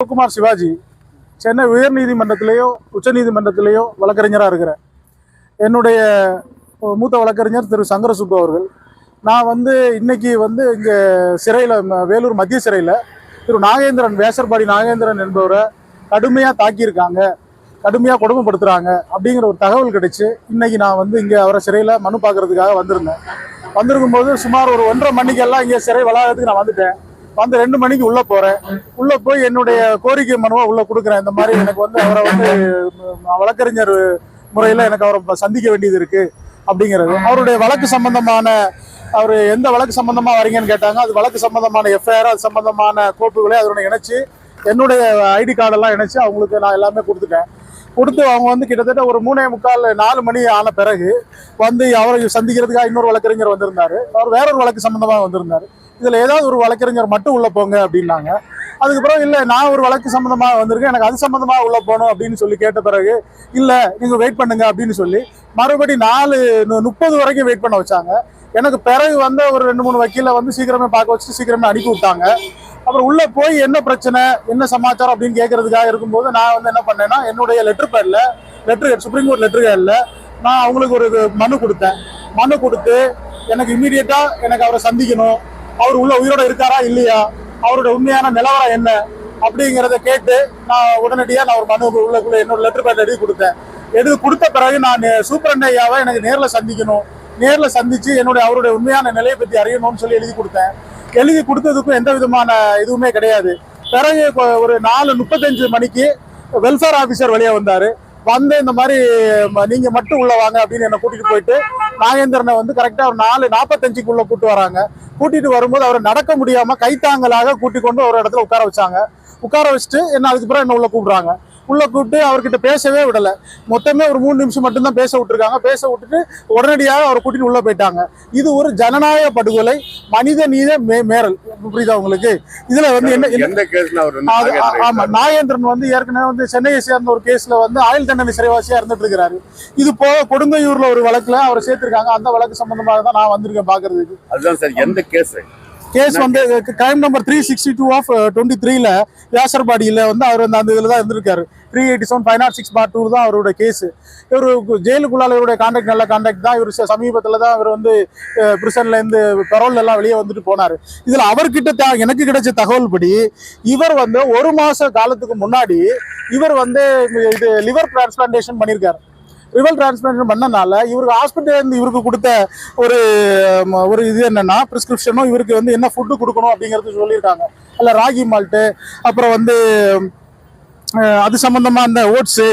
சிவகுமார் சிவாஜி சென்னை உயர் நீதிமன்றத்திலேயோ உச்ச நீதிமன்றத்திலேயோ வழக்கறிஞராக இருக்கிறேன் என்னுடைய மூத்த வழக்கறிஞர் திரு சங்கரசுப்பு அவர்கள். நான் வந்து இன்னைக்கு வந்து இங்கே சிறையில் வேலூர் மத்திய சிறையில் திரு நாகேந்திரன் வேசர்பாடி நாகேந்திரன் என்பவரை கடுமையாக தாக்கியிருக்காங்க. கடுமையாக கொடுமைப்படுத்துகிறாங்க அப்படிங்கிற ஒரு தகவல் கிடைச்சி இன்னைக்கு நான் வந்து இங்கே அவரை சிறையில் மனு பார்க்கறதுக்காக வந்திருந்தேன். வந்திருக்கும் போது சுமார் ஒரு ஒன்றரை மணிக்கெல்லாம் இங்கே சிறை வளாகத்துக்கு நான் வந்துட்டேன். வந்து ரெண்டு மணிக்கு உள்ள போறேன். உள்ள போய் என்னுடைய கோரிக்கை மனுவா உள்ள கொடுக்குறேன். இந்த மாதிரி எனக்கு வந்து அவரை வந்து வழக்கறிஞர் முறையில் எனக்கு அவரை சந்திக்க வேண்டியது இருக்கு அப்படிங்கிறது. அவருடைய வழக்கு சம்பந்தமான அவர் எந்த வழக்கு சம்பந்தமா வரீங்கன்னு கேட்டாங்க. அது வழக்கு சம்பந்தமான எஃப்ஐஆர் அது சம்பந்தமான கோப்புகளை அதோட இணைச்சு என்னுடைய ஐடி கார்டெல்லாம் இணைச்சு அவங்களுக்கு நான் எல்லாமே கொடுத்துட்டேன். கொடுத்து அவங்க வந்து கிட்டத்தட்ட ஒரு மூணே முக்கால் நாலு மணி ஆன பிறகு வந்து அவரை சந்திக்கிறதுக்காக இன்னொரு வழக்கறிஞர் வந்திருந்தாரு. அவர் வேற ஒரு வழக்கு சம்பந்தமாக வந்திருந்தாரு. இதில் ஏதாவது ஒரு வழக்கறிஞர் மட்டும் உள்ளே போங்க அப்படின்னாங்க. அதுக்கப்புறம் இல்லை நான் ஒரு வழக்கு சம்மந்தமாக வந்திருக்கேன். எனக்கு அது சம்மந்தமாக உள்ளே போகணும் அப்படின்னு சொல்லி கேட்ட பிறகு இல்லை நீங்கள் வெயிட் பண்ணுங்க அப்படின்னு சொல்லி மறுபடி நாலு முப்பது வரைக்கும் வெயிட் பண்ண வச்சாங்க. எனக்கு பிறகு வந்த ஒரு ரெண்டு மூணு வக்கீலை வந்து சீக்கிரமே பார்க்க வச்சுட்டு சீக்கிரமே அனுப்பி விட்டாங்க. அப்புறம் உள்ளே போய் என்ன பிரச்சனை என்ன சமாச்சாரம் அப்படின்னு கேட்கறதுக்காக இருக்கும்போது நான் வந்து என்ன பண்ணேன்னா என்னுடைய லெட்டர் பேரில் லெட்டர் சுப்ரீம் கோர்ட் லெட்டர் பேர்ல நான் அவங்களுக்கு ஒரு இது மனு கொடுத்தேன். மனு கொடுத்து எனக்கு இம்மீடியட்டாக எனக்கு அவரை சந்திக்கணும். அவர் உள்ள உயிரோட இருக்காரா இல்லையா? அவரோட உண்மையான நிலவரம் என்ன? அப்படிங்கிறத கேட்டு நான் உடனடியாக நான் ஒரு மனு உள்ளக்குள்ள என்னோட லெட்டர் பேட் எழுதி கொடுத்தேன். எழுதி கொடுத்த பிறகு நான் சூப்பரண்ட் ஐயாவை எனக்கு நேரில் சந்திக்கணும். நேரில் சந்திச்சு என்னுடைய அவருடைய உண்மையான நிலையை பற்றி அறியணும்னு சொல்லி எழுதி கொடுத்தேன். எழுதி கொடுத்ததுக்கும் எந்த விதமான இதுவுமே கிடையாது. பிறகு ஒரு நாலு முப்பத்தஞ்சு மணிக்கு வெல்ஃபேர் ஆஃபீஸர் வெளியே வந்தாரு. வந்து இந்த மாதிரி ம- நீங்க மட்டும் உள்ள வாங்க அப்படின்னு என்ன கூட்டிட்டு போயிட்டு நாகேந்திரனை வந்து கரெக்டா ஒரு நாலு நாற்பத்தஞ்சுக்குள்ள கூட்டு வராங்க. கூட்டிட்டு வரும்போது அவரை நடக்க முடியாம கைத்தாங்கலாக கூட்டி கொண்டு ஒரு இடத்துல உட்கார வச்சாங்க. உட்கார வச்சுட்டு என்ன அதுக்கப்புறம் என்ன உள்ள கூப்பிடுறாங்க? உள்ள கூப்பிட்டு அவர்கிட்ட பேசவே விடல. மொத்தமே ஒரு மூணு நிமிஷம் மட்டும்தான் பேச விட்டுருக்காங்க. பேச விட்டுட்டு உடனடியாக அவரை கூட்டிட்டு உள்ள போயிட்டாங்க. இது ஒரு ஜனநாயக படுகொலை மனித நீத மே- மீறல் புரியுதா உங்களுக்கு? இதுல வந்து என்ன ஆமா நாகேந்திரன் வந்து ஏற்கனவே வந்து சென்னையை சேர்ந்த ஒரு கேஸ்ல வந்து ஆயுள் தண்டனை சிறைவாசியா இருந்துட்டு இருக்கிறாரு இது போக கொடுங்கையூர்ல ஒரு வழக்குல அவரை சேர்த்திருக்காங்க. அந்த வழக்கு சம்பந்தமாக தான் நான் வந்திருக்கேன் பாக்குறதுக்கு. அதுதான் சார் எந்த கேஸ்? கேஸ் வந்து crime number three sixty two of twenty த்ரீல வியாசர்பாடியில வந்து அவர் வந்து அந்த இதில் தான் இருந்திருக்காரு. Three eighty seven five nought six four two தான் அவரோட கேஸ் இவர் ஜெயிலுக்குள்ளால் இவருடைய கான்டாக்ட் நல்ல கான்டாக்ட் தான். இவர் சமீபத்தில் தான் இவர் வந்து பிரிசன்லேருந்து இருந்து எல்லாம் வெளியே வந்துட்டு போனாரு. இதில் அவர்கிட்ட எனக்கு கிடைச்ச தகவல் படி இவர் வந்து ஒரு மாத காலத்துக்கு முன்னாடி இவர் வந்து இது லிவர் டிரான்ஸ்பிளான்டேஷன் பண்ணியிருக்காரு லிவர் டிரான்ஸ்பிளான்டேஷன் பண்ணனால இவருக்கு ஹாஸ்பிட்டலேருந்து இவருக்கு கொடுத்த ஒரு ஒரு இது என்னன்னா பிரிஸ்கிரிப்ஷனும் இவருக்கு வந்து என்ன ஃபுட்டு கொடுக்கணும் அப்படிங்கிறது சொல்லியிருக்காங்க. அதில் ராகி மால்ட்டு அப்புறம் வந்து அது சம்பந்தமா அந்த ஓட்ஸு